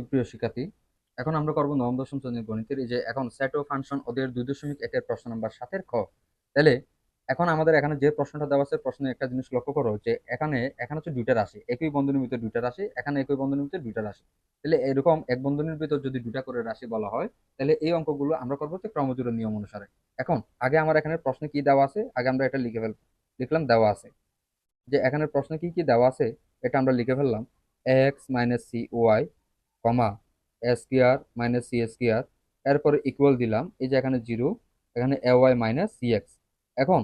সুপ্রিয় শিক্ষার্থী, এখন আমরা করব নবম, দশম শ্রেণির গণিতের এই যে এখন সেট ও ফাংশন ওদের দুই দশমিক একের প্রশ্ন নাম্বার সাতের খ। তাহলে এখন আমাদের এখানে যে প্রশ্নটা দেওয়া আছে, প্রশ্নে একটা জিনিস লক্ষ্য করো যে এখানে এখানে হচ্ছে দুইটা রাশি, একই বন্ধনীর ভিতরে দুইটা রাশি, এখানে একই বন্ধনীর ভিতরে দুইটা রাশি। তাহলে এরকম এক বন্ধনীর ভিতর যদি দুইটা করে রাশি বলা হয়, তাহলে এই অঙ্কগুলো আমরা করব হচ্ছে ক্রমজোড়ের নিয়ম অনুসারে। এখন, আগে আমার এখানে প্রশ্নে কি দেওয়া আছে, আগে আমরা এটা লিখে ফেল, লিখলাম দেওয়া আছে। যে এখানে প্রশ্নে কি কি দেওয়া আছে, এটা আমরা লিখে ফেললাম X minus C Y comma S square minus C square এরপরে ইকুয়াল দিলাম, এই যে এখানে জিরো এখানে A Y minus C X এখন,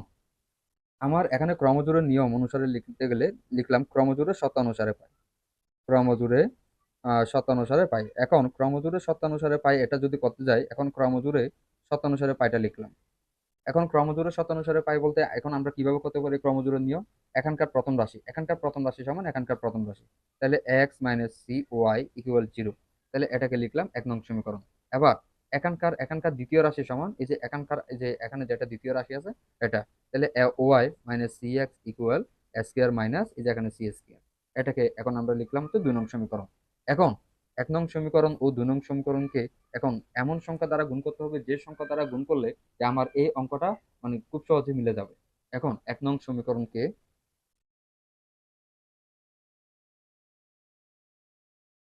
আমার এখানে ক্রমজোড়ের নিয়ম অনুসারে লিখতে গেলে লিখলাম ক্রমজোড়ে শতানুসারে পাই। ক্রমজোড়ে শতানুসারে পাই। এখন, ক্রমজোড়ে শতানুসারে পাই, এটা যদি করতে যাই, এখন ক্রমজোড়ে শতানুসারে পাইটা লিখলাম। এখন ক্রমজোড়ে শতানুসারে পাই বলতে এখন আমরা কীভাবে করতে পারি ক্রমজোড়ের নিয়ম? এখানকার প্রথম রাশি, এখানকার প্রথম রাশি সমান, এখানকার প্রথম রাশি। তাহলে X minus C Y equal zero তাহলে এটাকে লিখলাম এক নং সমীকরণ। এবার এখানকার এখানকার দ্বিতীয় রাশি সমান, এই যে এখানকার যে এখানে যেটা দ্বিতীয় রাশি আছে, এটা। তাহলে Y minus C X equal S square minus এই যে এখানে সি স্কোয়ার এটাকে এখন আমরা লিখলাম তো দুই নং সমীকরণ। এখন এক নং সমীকরণ ও দুই নং সমীকরণকে এখন এমন সংখ্যা দ্বারা গুণ করতে হবে যে সংখ্যা দ্বারা গুণ করলে যে আমার এই অঙ্কটা মানে খুব সহজে মিলে যাবে। এখন এক নং সমীকরণকে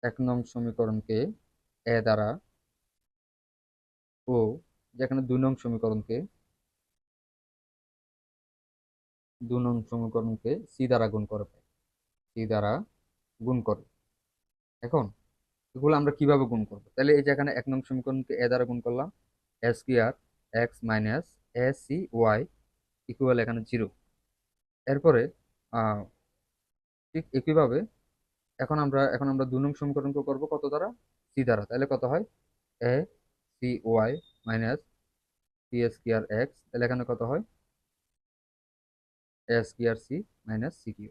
এক নং সমীকরণকে এ দ্বারা ও যেখানে দুই নং সমীকরণকে দুই নং সমীকরণকে সি দ্বারা গুণ করে। সি দ্বারা গুণ করে। এখন এগুলো আমরা কীভাবে গুণ করব? তাহলে এই যে এখানে এক নং সমীকরণকে এ দ্বারা গুণ করলাম S square X minus A C Y equal এখানে জিরো। এরপরে ঠিক একইভাবে এখন আমরা এখন আমরা দু নং সমীকরণকে করব কত দ্বারা? সি দ্বারা। তাহলে কত হয়? A C Y minus C S square X. তাহলে এখানে কত হয়? A square C minus C Q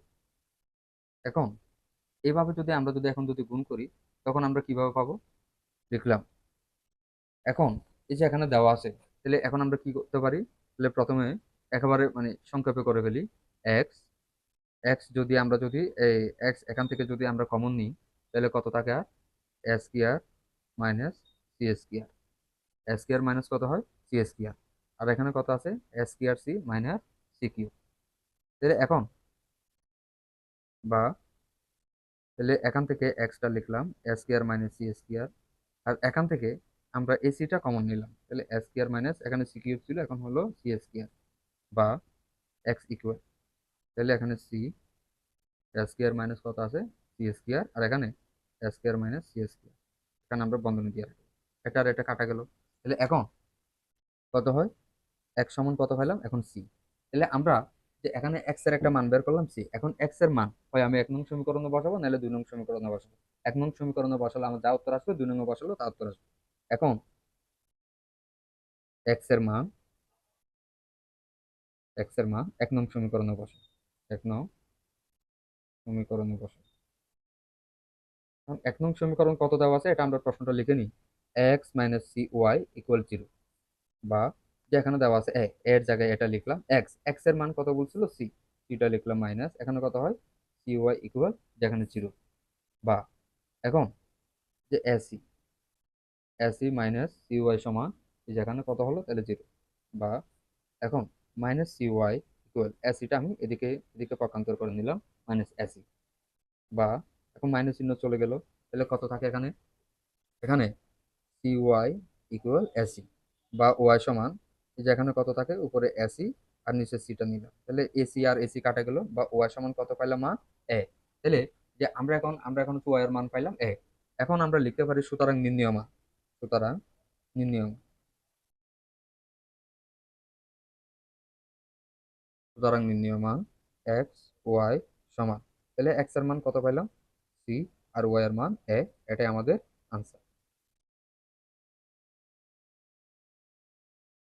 এখন, এইভাবে যদি আমরা যদি এখন যদি গুণ করি তখন আমরা কীভাবে পাবো? লিখলাম এখন এই যে এখানে দেওয়া আছে, তাহলে এখন আমরা কি করতে পারি? তাহলে প্রথমে একেবারে মানে সংক্ষেপে করে ফেলি। এক্স এক্স যদি আমরা যদি এই এক্স এখান থেকে যদি আমরা কমন নিই, তাহলে কত থাকে? আর S square minus C square S square minus কত হয়? সি স্কোয়ার আর এখানে কত আছে? S square C minus C Q তাহলে এখন বা তাহলে এখান থেকে এক্সটা লিখলাম S square minus C square আর এখান থেকে আমরা এসিটা কমন নিলাম। তাহলে এস স্কোয়ার মাইনাস এখানে সি কিউব ছিল, এখন হলো সি স্কোয়ার বা এক্স ইকুয়াল তাহলে এখানে সি এস স্কোয়ার মাইনাস কত আছে? সি স্কোয়ার আর এখানে S square minus C square এখানে আমরা বন্ধনী দিয়ে রাখি এটা আর এটা কাটা গেল। তাহলে এখন কত হয়? এক সমান কত পাইলাম এখন সি তাহলে আমরা যে এখানে এক্সের একটা মান বের করলাম, সি। এখন এক্সের মান হয় আমি এক নং সমীকরণে বসাবো, নাহলে দুই নং সমীকরণে বসাবো। এক নং সমীকরণে বসালে আমার যা উত্তর আসবে, দুই নং বসালো তা উত্তর আসবে। এখন এক্সের মান এক্সের মান এক নং সমীকরণে বসে এক নং সমীকরণে বসে এক নং সমীকরণ কত দেওয়া আছে, এটা আমরা প্রশ্নটা লিখে নিই। X minus C Y equal zero বা যে এখানে দেওয়া আছে এ এর জায়গায় এটা লিখলাম এক্স এক্সের মান কত বলছিল? সি সিটা লিখলাম মাইনাস এখানে কত হয়? সি ওয়াই ইকুয়াল যেখানে জিরো বা, এখন যে AC AC minus C Y সমান, যেখানে কত হলো? তাহলে জিরো বা, এখন মাইনাস সি ওয়াই ইকুয়াল এসিটা আমি এদিকে এদিকে পক্ষান্তর করে নিলাম মাইনাস এসি বা, এখন মাইনাস চিহ্ন চলে গেল, তাহলে কত থাকে এখানে? এখানে সি ওয়াই ইকুয়াল এসি বা ওয়াই সমান এই যে এখানে কত থাকে? উপরে এসি আর নিচে সিটা নিলাম। তাহলে এসি আর এসি কাটা গেল বা ওয়াই সমান কত পাইলাম মান এ তাহলে যে আমরা এখন আমরা এখন ওয়াই এর মান পাইলাম এ এখন আমরা লিখতে পারি সুতরাং নির্ণয় মান সুতরাং নির্ণয় মান সুতরাং নির্ণয় এক্স ওয়াই সমান। তাহলে এক্সের মান কত পাইলাম? সি আর ওয়াই এর মান এ এটাই আমাদের আনসার